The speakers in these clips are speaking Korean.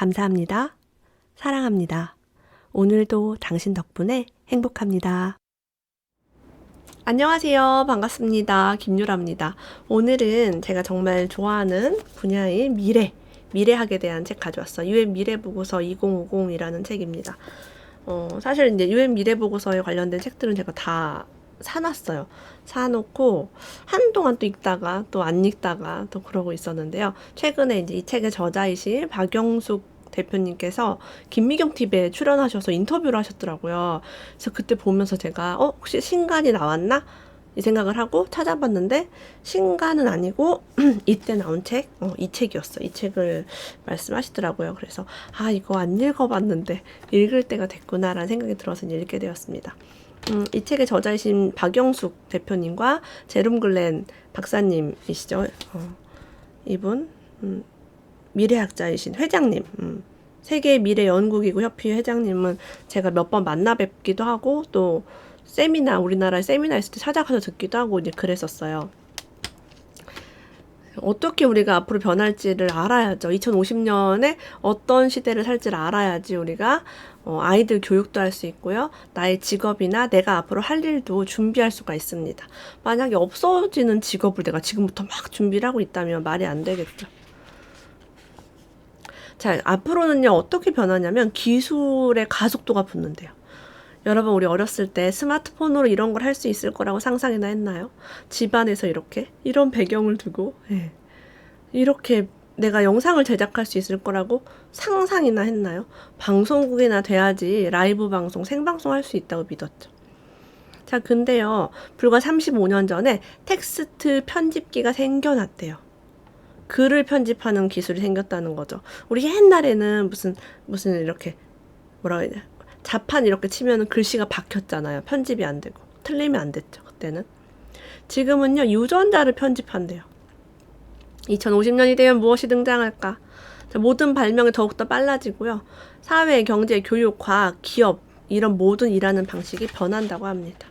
감사합니다. 사랑합니다. 오늘도 당신 덕분에 행복합니다. 안녕하세요. 반갑습니다. 김유라입니다. 오늘은 제가 정말 좋아하는 분야인 미래, 미래학에 대한 책 가져왔어요. UN 미래 보고서 2050이라는 책입니다. 어, 사실 이제 UN 미래 보고서에 관련된 책들은 제가 다 사놨어요. 사놓고 한동안 또 읽다가 또 안 읽다가 또 그러고 있었는데요. 최근에 이제 이 책의 저자이신 박영숙 대표님께서 김미경 TV에 출연하셔서 인터뷰를 하셨더라고요. 그래서 그때 보면서 제가 어 혹시 신간이 나왔나? 이 생각을 하고 찾아봤는데 신간은 아니고 이때 나온 책, 어, 이 책이었어. 이 책을 말씀하시더라고요. 그래서 아 이거 안 읽어봤는데 읽을 때가 됐구나라는 생각이 들어서 읽게 되었습니다. 음, 이 책의 저자이신 박영숙 대표님과 제롬 글렌 박사님이시죠. 어, 이분 음, 미래학자이신 회장님, 음, 세계 미래 연구기구 협회 회장님은 제가 몇 번 만나 뵙기도 하고 또 세미나 우리나라 세미나 있을 때 찾아가서 듣기도 하고 이제 그랬었어요. 어떻게 우리가 앞으로 변할지를 알아야죠. 2050년에 어떤 시대를 살지를 알아야지 우리가 어, 아이들 교육도 할 수 있고요. 나의 직업이나 내가 앞으로 할 일도 준비할 수가 있습니다. 만약에 없어지는 직업을 내가 지금부터 막 준비를 하고 있다면 말이 안 되겠죠. 자, 앞으로는요, 어떻게 변하냐면 기술의 가속도가 붙는데요. 여러분, 우리 어렸을 때 스마트폰으로 이런 걸 할 수 있을 거라고 상상이나 했나요? 집안에서 이렇게, 이런 배경을 두고, 예. 이렇게 내가 영상을 제작할 수 있을 거라고 상상이나 했나요? 방송국이나 돼야지 라이브 방송, 생방송 할 수 있다고 믿었죠. 자, 근데요, 불과 35년 전에 텍스트 편집기가 생겨났대요. 글을 편집하는 기술이 생겼다는 거죠. 우리 옛날에는 무슨 무슨 이렇게 뭐라 해야 되나 자판 이렇게 치면 글씨가 박혔잖아요. 편집이 안 되고 틀리면 안 됐죠. 그때는 지금은요 유전자를 편집한대요. 2050년이 되면 무엇이 등장할까? 모든 발명이 더욱더 빨라지고요. 사회, 경제, 교육, 과학, 기업 이런 모든 일하는 방식이 변한다고 합니다.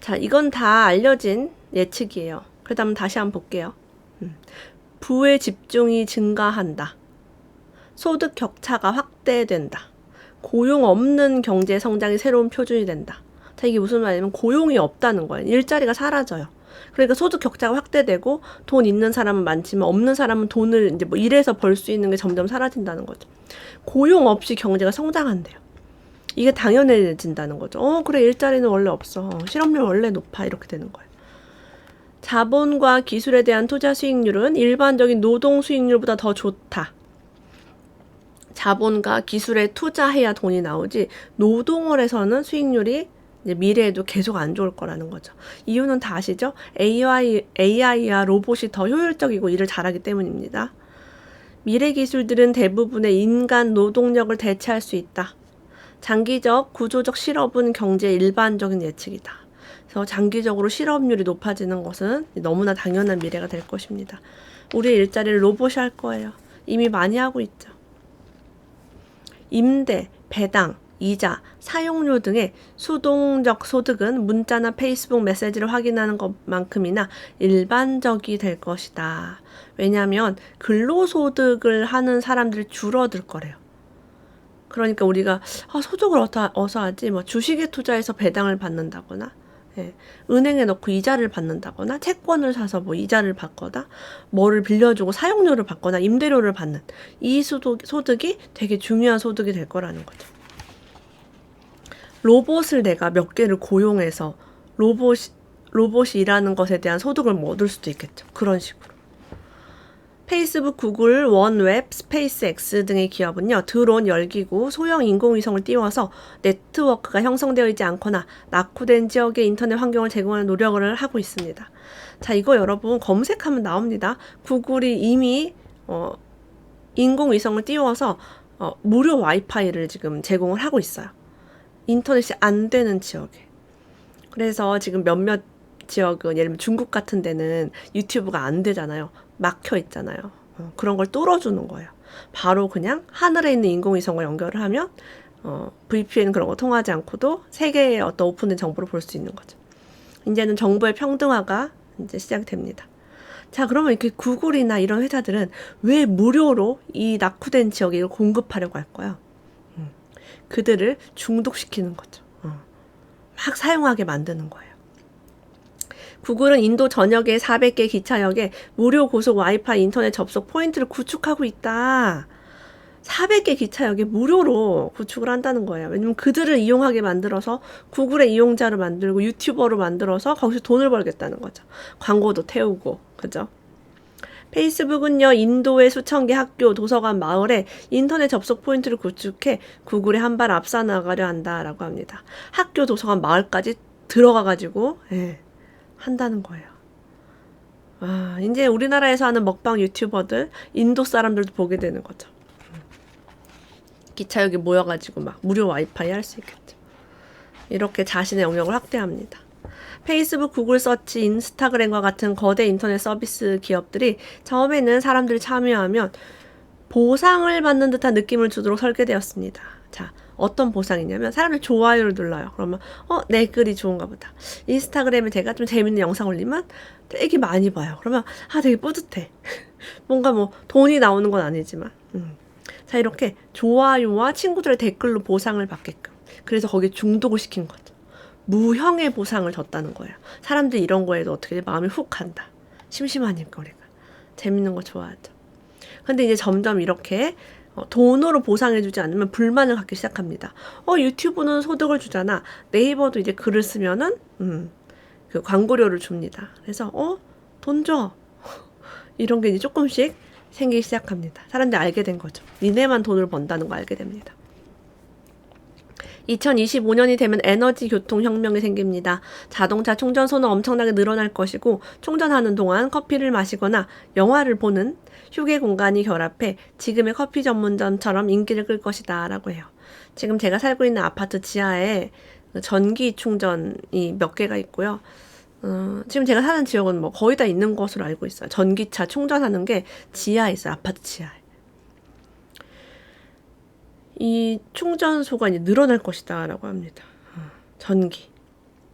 자, 이건 다 알려진 예측이에요. 그 다음 다시 한번 볼게요. 음. 부의 집중이 증가한다. 소득 격차가 확대된다. 고용 없는 경제 성장이 새로운 표준이 된다. 자, 이게 무슨 말이냐면 고용이 없다는 거예요. 일자리가 사라져요. 그러니까 소득 격차가 확대되고 돈 있는 사람은 많지만 없는 사람은 돈을 이제 뭐 일해서 벌 수 있는 게 점점 사라진다는 거죠. 고용 없이 경제가 성장한대요. 이게 당연해진다는 거죠. 어, 그래, 일자리는 원래 없어. 실업률 원래 높아. 이렇게 되는 거예요. 자본과 기술에 대한 투자 수익률은 일반적인 노동 수익률보다 더 좋다. 자본과 기술에 투자해야 돈이 나오지 노동을 해서는 수익률이 미래에도 계속 안 좋을 거라는 거죠. 이유는 다 아시죠? AI, AI와 로봇이 더 효율적이고 일을 잘하기 때문입니다. 미래 기술들은 대부분의 인간 노동력을 대체할 수 있다. 장기적 구조적 실업은 경제의 일반적인 예측이다. 그래서 장기적으로 실업률이 높아지는 것은 너무나 당연한 미래가 될 것입니다. 우리의 일자리를 로봇이 할 거예요. 이미 많이 하고 있죠. 임대, 배당, 이자, 사용료 등의 수동적 소득은 문자나 페이스북 메시지를 확인하는 것만큼이나 일반적이 될 것이다. 왜냐하면 근로소득을 하는 사람들이 줄어들 거래요. 그러니까 우리가 아, 소득을 어서, 하지 뭐 주식에 투자해서 배당을 받는다거나 예, 은행에 넣고 이자를 받는다거나 채권을 사서 뭐 이자를 받거나 뭐를 빌려주고 사용료를 받거나 임대료를 받는 이 소득, 소득이 되게 중요한 소득이 될 거라는 거죠. 로봇을 내가 몇 개를 고용해서 로봇 로봇이 일하는 것에 대한 소득을 뭐 얻을 수도 있겠죠. 그런 식으로. 페이스북, 구글, 원웹, 스페이스X 등의 기업은요, 드론, 열기구, 소형 인공위성을 띄워서 네트워크가 형성되어 있지 않거나 낙후된 지역의 인터넷 환경을 제공하는 노력을 하고 있습니다. 자, 이거 여러분 검색하면 나옵니다. 구글이 이미, 어, 인공위성을 띄워서 어, 무료 와이파이를 지금 제공을 하고 있어요. 인터넷이 안 되는 지역에. 그래서 지금 몇몇 지역은 예를 들면 중국 같은 데는 유튜브가 안 되잖아요. 막혀 있잖아요. 어, 그런 걸 뚫어주는 거예요. 바로 그냥 하늘에 있는 인공위성과 연결을 하면 어, VPN 그런 거 통하지 않고도 세계의 어떤 오픈된 정보를 볼 수 있는 거죠. 이제는 정보의 평등화가 이제 시작됩니다. 자, 그러면 이렇게 구글이나 이런 회사들은 왜 무료로 이 낙후된 지역에 이걸 공급하려고 할까요? 음, 그들을 중독시키는 거죠. 어. 막 사용하게 만드는 거예요. 구글은 인도 전역의 400개 기차역에 무료 고속 와이파이 인터넷 접속 포인트를 구축하고 있다. 400개 기차역에 무료로 구축을 한다는 거예요. 왜냐면 그들을 이용하게 만들어서 구글의 이용자로 만들고 유튜버로 만들어서 거기서 돈을 벌겠다는 거죠. 광고도 태우고, 그죠? 페이스북은요, 인도의 수천 개 학교, 도서관, 마을에 인터넷 접속 포인트를 구축해 구글에 한 발 앞서 나가려 한다라고 합니다. 학교, 도서관, 마을까지 들어가가지고, 예, 한다는 거예요. 아, 이제 우리나라에서 하는 먹방 유튜버들, 인도 사람들도 보게 되는 거죠. 기차역에 모여가지고 막 무료 와이파이 할 수 있겠죠. 이렇게 자신의 영역을 확대합니다. 페이스북, 구글 서치, 인스타그램과 같은 거대 인터넷 서비스 기업들이 처음에는 사람들이 참여하면 보상을 받는 듯한 느낌을 주도록 설계되었습니다. 자, 어떤 보상이냐면 사람들 좋아요를 눌러요. 그러면 어, 내 글이 좋은가 보다. 인스타그램에 제가 좀 재밌는 영상 올리면 되게 많이 봐요. 그러면 아, 되게 뿌듯해. 뭔가 뭐 돈이 나오는 건 아니지만. 음. 자, 이렇게 좋아요와 친구들의 댓글로 보상을 받게끔. 그래서 거기에 중독을 시킨 거죠. 무형의 보상을 줬다는 거예요. 사람들이 이런 거에도 어떻게 마음이 훅 간다. 심심하니까 우리가. 재밌는 거 좋아하죠. 근데 이제 점점 이렇게 어, 돈으로 보상해주지 않으면 불만을 갖기 시작합니다. 어, 유튜브는 소득을 주잖아. 네이버도 이제 글을 쓰면은, 음, 그 광고료를 줍니다. 그래서, 어, 돈 줘. 이런 게 이제 조금씩 생기기 시작합니다. 사람들이 알게 된 거죠. 니네만 돈을 번다는 거 알게 됩니다. 2025년이 되면 에너지 교통 혁명이 생깁니다. 자동차 충전소는 엄청나게 늘어날 것이고 충전하는 동안 커피를 마시거나 영화를 보는 휴게 공간이 결합해 지금의 커피 전문점처럼 인기를 끌 것이다 라고 해요. 지금 제가 살고 있는 아파트 지하에 전기 충전이 몇 개가 있고요. 어, 지금 제가 사는 지역은 뭐 거의 다 있는 것으로 알고 있어요. 전기차 충전하는 게 지하에 있어요. 아파트 지하에. 이 충전소가 이제 늘어날 것이다 라고 합니다. 어, 전기.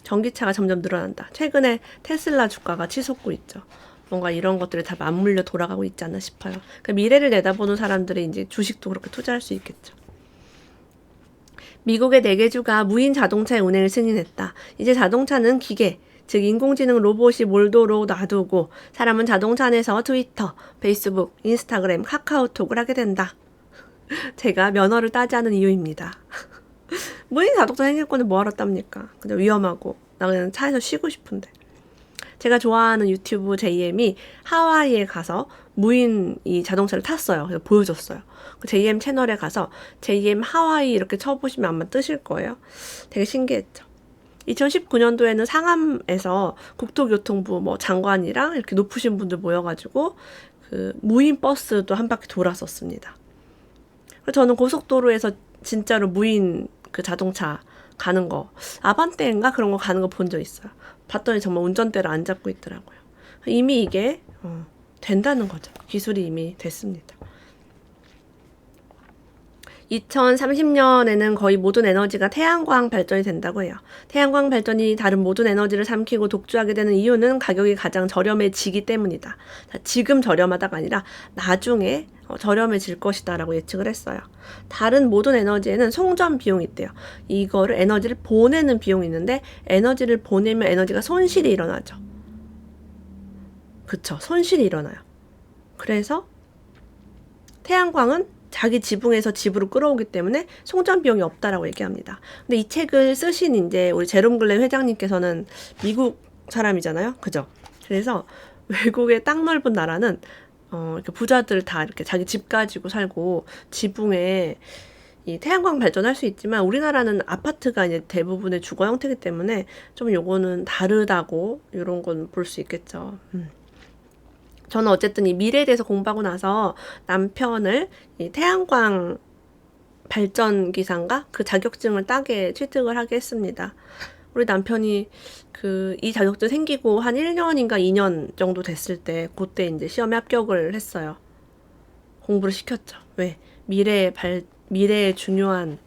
전기차가 점점 늘어난다. 최근에 테슬라 주가가 치솟고 있죠. 뭔가 이런 것들이 다 맞물려 돌아가고 있지 않나 싶어요. 그러니까 미래를 내다보는 사람들이 이제 주식도 그렇게 투자할 수 있겠죠. 미국의 네개 주가 무인 자동차의 운행을 승인했다. 이제 자동차는 기계, 즉 인공지능 로봇이 몰도로 놔두고 사람은 자동차 안에서 트위터, 페이스북, 인스타그램, 카카오톡을 하게 된다. 제가 면허를 따지 않은 이유입니다. 무인 자동차 건데 뭐하러 땁니까? 그냥 위험하고 나 그냥 차에서 쉬고 싶은데. 제가 좋아하는 유튜브 JM이 하와이에 가서 무인 이 자동차를 탔어요. 그래서 보여줬어요. 그 JM 채널에 가서 JM 하와이 이렇게 쳐보시면 아마 뜨실 거예요. 되게 신기했죠. 2019년도에는 상암에서 국토교통부 뭐 장관이랑 이렇게 높으신 분들 모여가지고 그 무인 버스도 한 바퀴 돌았었습니다. 저는 고속도로에서 진짜로 무인 그 자동차 가는 거 아반떼인가 그런 거 가는 거 본 적 있어요. 봤더니 정말 운전대를 안 잡고 있더라고요. 이미 이게 어, 된다는 거죠. 기술이 이미 됐습니다. 2030년에는 거의 모든 에너지가 태양광 발전이 된다고 해요. 태양광 발전이 다른 모든 에너지를 삼키고 독주하게 되는 이유는 가격이 가장 저렴해지기 때문이다. 지금 저렴하다가 아니라 나중에 어, 저렴해질 것이다라고 예측을 했어요. 다른 모든 에너지에는 송전 비용이 있대요. 이거를 에너지를 보내는 비용이 있는데 에너지를 보내면 에너지가 손실이 일어나죠. 그쵸. 손실이 일어나요. 그래서 태양광은 자기 지붕에서 집으로 끌어오기 때문에 송전 비용이 없다라고 얘기합니다. 근데 이 책을 쓰신 이제 우리 제롬 글렌 회장님께서는 미국 사람이잖아요. 그죠? 그래서 외국의 땅 넓은 나라는 어, 이렇게 부자들 다 이렇게 자기 집 가지고 살고 지붕에 이 태양광 발전할 수 있지만 우리나라는 아파트가 이제 대부분의 주거 형태이기 때문에 좀 요거는 다르다고 이런 건 볼 수 있겠죠. 음. 저는 어쨌든 이 미래에 대해서 공부하고 나서 남편을 이 태양광 발전 기사인가 그 자격증을 따게 취득을 하게 했습니다. 우리 남편이 그 이 자격증 생기고 한 1년인가 2년 정도 됐을 때 그때 이제 시험에 합격을 했어요. 공부를 시켰죠. 왜? 미래의 발 미래의 중요한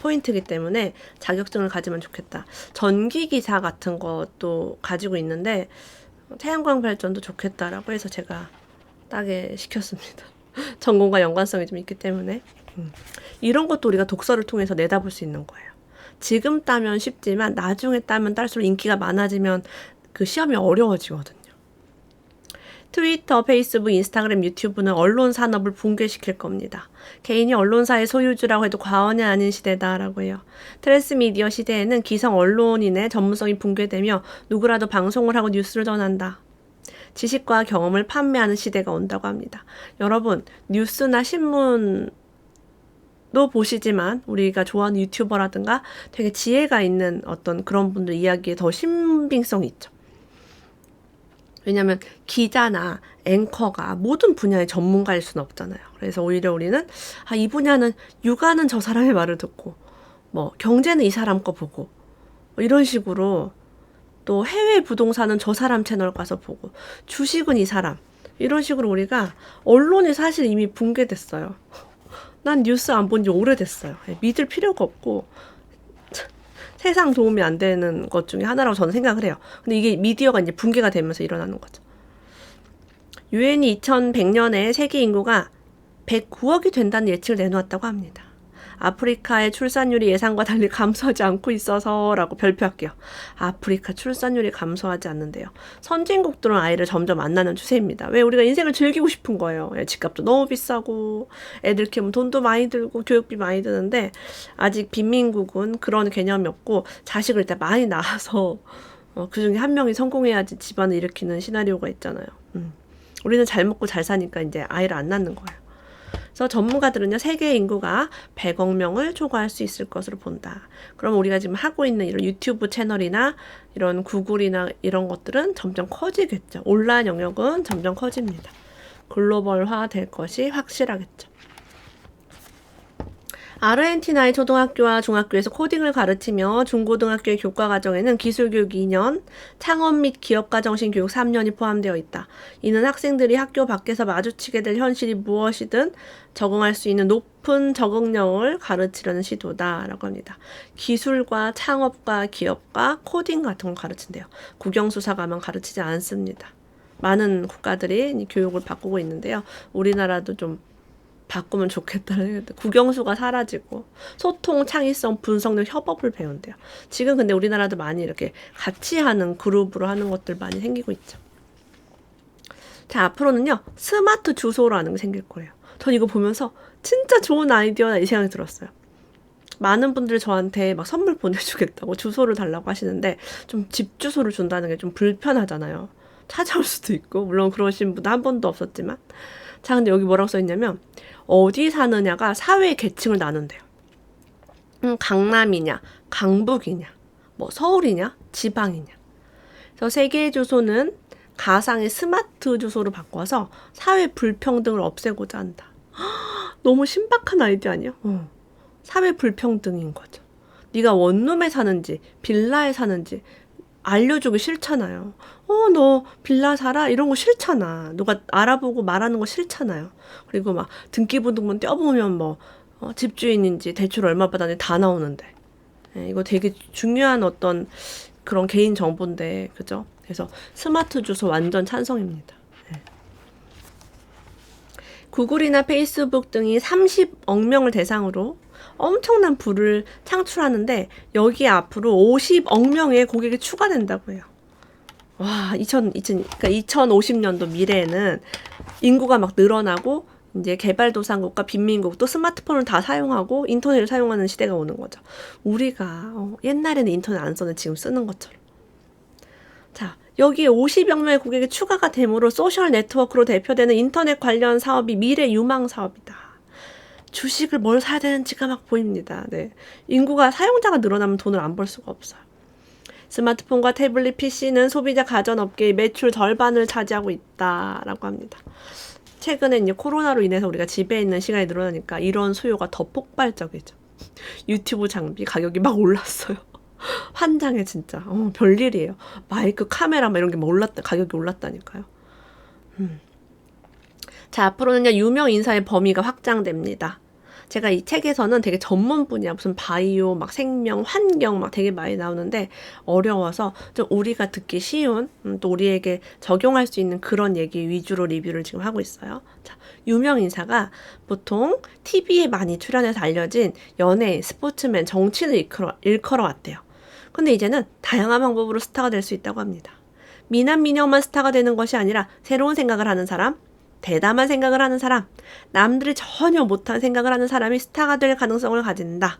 포인트이기 때문에 자격증을 가지면 좋겠다. 전기 기사 같은 것도 가지고 있는데 태양광 발전도 좋겠다라고 해서 제가 따게 시켰습니다. 전공과 연관성이 좀 있기 때문에 음. 이런 것도 우리가 독서를 통해서 내다볼 수 있는 거예요. 지금 따면 쉽지만 나중에 따면 딸수록 인기가 많아지면 그 시험이 어려워지거든요. 트위터, 페이스북, 인스타그램, 유튜브는 언론 산업을 붕괴시킬 겁니다. 개인이 언론사의 소유주라고 해도 과언이 아닌 시대다라고 해요. 트랜스미디어 시대에는 기성 언론인의 전문성이 붕괴되며 누구라도 방송을 하고 뉴스를 전한다. 지식과 경험을 판매하는 시대가 온다고 합니다. 여러분, 뉴스나 신문 도 보시지만 우리가 좋아하는 유튜버라든가 되게 지혜가 있는 어떤 그런 분들 이야기에 더 신빙성이 있죠. 왜냐하면 기자나 앵커가 모든 분야의 전문가일 수는 없잖아요. 그래서 오히려 우리는 아, 이 분야는 육아는 저 사람의 말을 듣고 뭐 경제는 이 사람 거 보고 뭐 이런 식으로 또 해외 부동산은 저 사람 채널 가서 보고 주식은 이 사람 이런 식으로 우리가 언론이 사실 이미 붕괴됐어요. 난 뉴스 안 본 지 오래됐어요. 예, 믿을 필요가 없고 세상 도움이 안 되는 것 중에 하나라고 저는 생각을 해요. 근데 이게 미디어가 이제 붕괴가 되면서 일어나는 거죠. 유엔이 2100년에 세계 인구가 109억이 된다는 예측을 내놓았다고 합니다. 아프리카의 출산율이 예상과 달리 감소하지 않고 있어서라고 별표할게요. 아프리카 출산율이 감소하지 않는데요. 선진국들은 아이를 점점 안 낳는 추세입니다. 왜 우리가 인생을 즐기고 싶은 거예요. 예, 집값도 너무 비싸고 애들 키우면 돈도 많이 들고 교육비 많이 드는데 아직 빈민국은 그런 개념이 없고 자식을 일단 많이 낳아서 어, 그 중에 한 명이 성공해야지 집안을 일으키는 시나리오가 있잖아요. 음. 우리는 잘 먹고 잘 사니까 이제 아이를 안 낳는 거예요. 그래서 전문가들은요, 세계 인구가 100억 명을 초과할 수 있을 것으로 본다. 그럼 우리가 지금 하고 있는 이런 유튜브 채널이나 이런 구글이나 이런 것들은 점점 커지겠죠. 온라인 영역은 점점 커집니다. 글로벌화 될 것이 확실하겠죠. 아르헨티나의 초등학교와 중학교에서 코딩을 가르치며 중고등학교의 교과 과정에는 기술교육 2년, 창업 및 기업가 정신 교육 3년이 포함되어 있다. 이는 학생들이 학교 밖에서 마주치게 될 현실이 무엇이든 적응할 수 있는 높은 적응력을 가르치려는 시도다라고 합니다. 기술과 창업과 기업과 코딩 같은 걸 가르친대요. 국영수사 가면 가르치지 않습니다. 많은 국가들이 교육을 바꾸고 있는데요. 우리나라도 좀 바꾸면 좋겠다는 국영수가 사라지고 소통, 창의성, 분석력, 협업을 배운대요. 지금 근데 우리나라도 많이 이렇게 같이 하는 그룹으로 하는 것들 많이 생기고 있죠. 자, 앞으로는요, 스마트 주소라는 게 생길 거예요. 전 이거 보면서 진짜 좋은 아이디어다 이 생각이 들었어요. 많은 분들이 저한테 막 선물 보내주겠다고 주소를 달라고 하시는데 좀 집 주소를 준다는 게 좀 불편하잖아요. 찾아올 수도 있고, 물론 그러신 분도 한 번도 없었지만. 자, 근데 여기 뭐라고 써있냐면, 어디 사느냐가 사회 계층을 나눈대요. 음, 강남이냐, 강북이냐, 뭐 서울이냐, 지방이냐. 그래서 세계 주소는 가상의 스마트 주소로 바꿔서 사회 불평등을 없애고자 한다. 너무 신박한 아이디어 아니야? 어. 사회 불평등인 거죠. 네가 원룸에 사는지 빌라에 사는지 알려주기 싫잖아요. 어, 너 빌라 살아? 이런 거 싫잖아. 누가 알아보고 말하는 거 싫잖아요. 그리고 막 등기부등본 떼어보면 뭐, 어, 집주인인지 대출 얼마 받았는지 다 나오는데. 예, 이거 되게 중요한 어떤 그런 개인 정보인데, 그죠? 그래서 스마트 주소 완전 찬성입니다. 예. 구글이나 페이스북 등이 30억 명을 대상으로 엄청난 부를 창출하는데 여기 앞으로 50억 명의 고객이 추가된다고 해요. 와, 2000, 2000, 그러니까 2050년도 미래에는 인구가 막 늘어나고 이제 개발도상국과 빈민국 또 스마트폰을 다 사용하고 인터넷을 사용하는 시대가 오는 거죠. 우리가 어, 옛날에는 인터넷 안 썼는데 지금 쓰는 것처럼. 자, 여기에 50여 명의 고객이 추가가 되므로 소셜 네트워크로 대표되는 인터넷 관련 사업이 미래 유망 사업이다. 주식을 뭘 사야 되는지가 막 보입니다. 네. 인구가 사용자가 늘어나면 돈을 안 벌 수가 없어요. 스마트폰과 태블릿 PC는 소비자 가전 업계의 매출 절반을 차지하고 있다라고 합니다. 최근에 이제 코로나로 인해서 우리가 집에 있는 시간이 늘어나니까 이런 수요가 더 폭발적이죠. 유튜브 장비 가격이 막 올랐어요. 환장해 진짜. 어, 별일이에요. 마이크, 카메라 막 이런 게 막 올랐다. 가격이 올랐다니까요. 음. 자, 앞으로는요, 유명 인사의 범위가 확장됩니다. 제가 이 책에서는 되게 전문 분야 무슨 바이오 막 생명 환경 막 되게 많이 나오는데 어려워서 좀 우리가 듣기 쉬운 음, 또 우리에게 적용할 수 있는 그런 얘기 위주로 리뷰를 지금 하고 있어요. 자, 유명 인사가 보통 TV에 많이 출연해서 알려진 연예인, 스포츠맨, 정치인을 일컬어, 일컬어 왔대요. 근데 이제는 다양한 방법으로 스타가 될 수 있다고 합니다. 미남 미녀만 스타가 되는 것이 아니라 새로운 생각을 하는 사람, 대담한 생각을 하는 사람, 남들이 전혀 못한 생각을 하는 사람이 스타가 될 가능성을 가진다.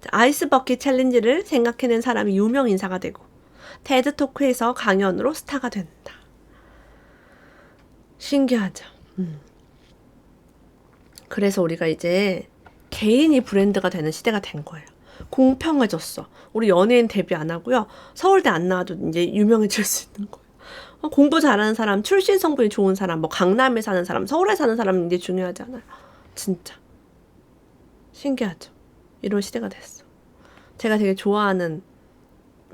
자, 아이스 버킷 챌린지를 생각해낸 사람이 유명 인사가 되고 테드 토크에서 강연으로 스타가 된다. 신기하죠. 음. 그래서 우리가 이제 개인이 브랜드가 되는 시대가 된 거예요. 공평해졌어. 우리 연예인 데뷔 안 하고요. 서울대 안 나와도 이제 유명해질 수 있는 거예요. 어, 공부 잘하는 사람, 출신 성분이 좋은 사람, 뭐 강남에 사는 사람, 서울에 사는 사람은 이제 중요하지 않아요. 진짜. 신기하죠. 이런 시대가 됐어. 제가 되게 좋아하는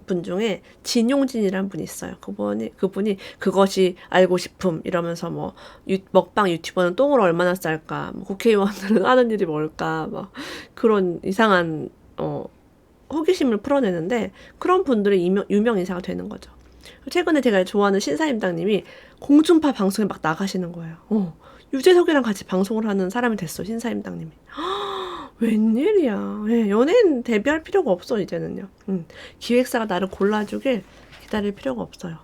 분 중에 진용진이라는 분이 있어요. 그분이 그분이 그것이 알고 싶음 이러면서 뭐 유, 먹방 유튜버는 똥을 얼마나 쌀까, 뭐 국회의원들은 하는 일이 뭘까, 막 그런 이상한 어 호기심을 풀어내는데 그런 유명, 유명 인사가 되는 거죠. 최근에 제가 좋아하는 신사임당님이 공중파 방송에 막 나가시는 거예요. 어, 유재석이랑 같이 방송을 하는 사람이 됐어, 신사임당님이. 웬일이야. 예, 연예인 데뷔할 필요가 없어, 이제는요. 음, 기획사가 나를 골라주길 기다릴 필요가 없어요.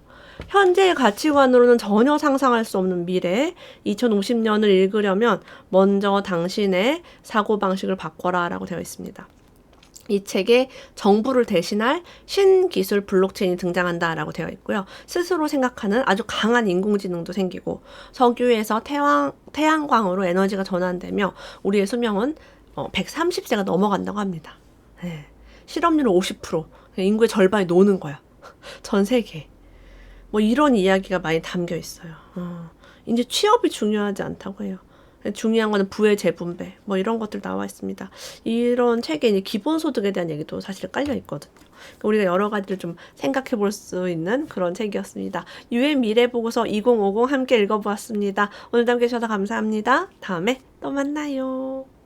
현재의 가치관으로는 전혀 상상할 수 없는 미래, 2050년을 읽으려면 먼저 당신의 사고방식을 바꿔라 라고 되어 있습니다. 이 책에 정부를 대신할 신기술 블록체인이 등장한다라고 되어 있고요. 스스로 생각하는 아주 강한 인공지능도 생기고 석유에서 태양, 태양광으로 에너지가 전환되며 우리의 수명은 어, 130세가 넘어간다고 합니다. 네. 실업률은 50%. 인구의 절반이 노는 거야. 전 세계. 뭐 이런 이야기가 많이 담겨 있어요. 어, 이제 취업이 중요하지 않다고 해요. 중요한 거는 부의 재분배 뭐 이런 것들 나와 있습니다. 이런 책에 이제 기본 소득에 대한 얘기도 사실 깔려 있거든요. 그러니까 우리가 여러 가지를 좀 생각해 볼 수 있는 그런 책이었습니다. 유엔 미래 보고서 2050 함께 읽어보았습니다. 오늘도 함께 해주셔서 감사합니다. 다음에 또 만나요.